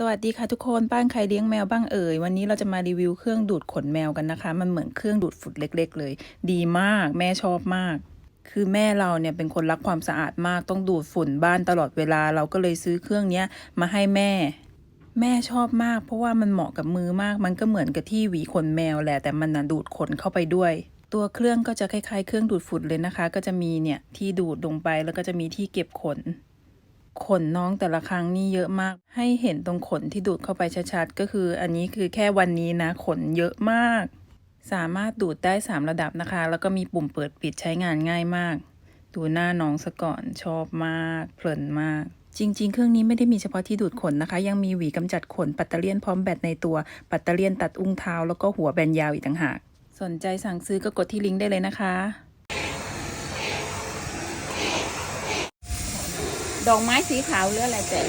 สวัสดีค่ะทุกคนบ้านใครเลี้ยงแมวบ้างเอ่ยวันนี้เราจะมารีวิวเครื่องดูดขนแมวกันนะคะ มันเหมือนเครื่องดูดฝุ่นเล็ก ๆ เลย ดีมากแม่ชอบมาก คือแม่เราเนี่ยเป็นคนรักความสะอาดมากต้องดูดฝุ่นบ้านตลอดเวลาเราก็เลยซื้อเครื่องนี้มาให้แม่ แม่ชอบมาก เพราะว่ามันเหมาะกับมือมาก มันก็เหมือนกับที่หวีขนแมวแหละแต่มันนะดูดขนเข้าไปด้วยตัวเครื่องก็จะคล้ายๆ เครื่องดูดฝุ่นเลยนะคะ ก็จะมีเนี่ยที่ดูดลงไปแล้วก็จะมีที่เก็บขน ขนน้องแต่ละครั้งนี่เยอะมาก ให้เห็นตรงขนที่ดูดเข้าไปชัดๆ ก็คืออันนี้คือแค่วันนี้นะขนเยอะมาก สามารถดูดได้ 3 ระดับนะคะ แล้วก็มีปุ่มเปิดปิดใช้งานง่ายมาก ดูหน้าน้องซะก่อนชอบมาก เพลินมากจริง ๆ เครื่องนี้ไม่ได้มีเฉพาะที่ดูดขนนะคะ ยังมีหวีกำจัดขน ปัตเตอร์เลียนพร้อมแบตในตัว ปัตเตอร์เลียนตัดอุ้งเท้า แล้วก็หัวแบนยาวอีกต่างหาก สนใจสั่งซื้อก็กดที่ลิงก์ได้เลยนะคะ ดอกไม้สีขาวหรืออะไรแต่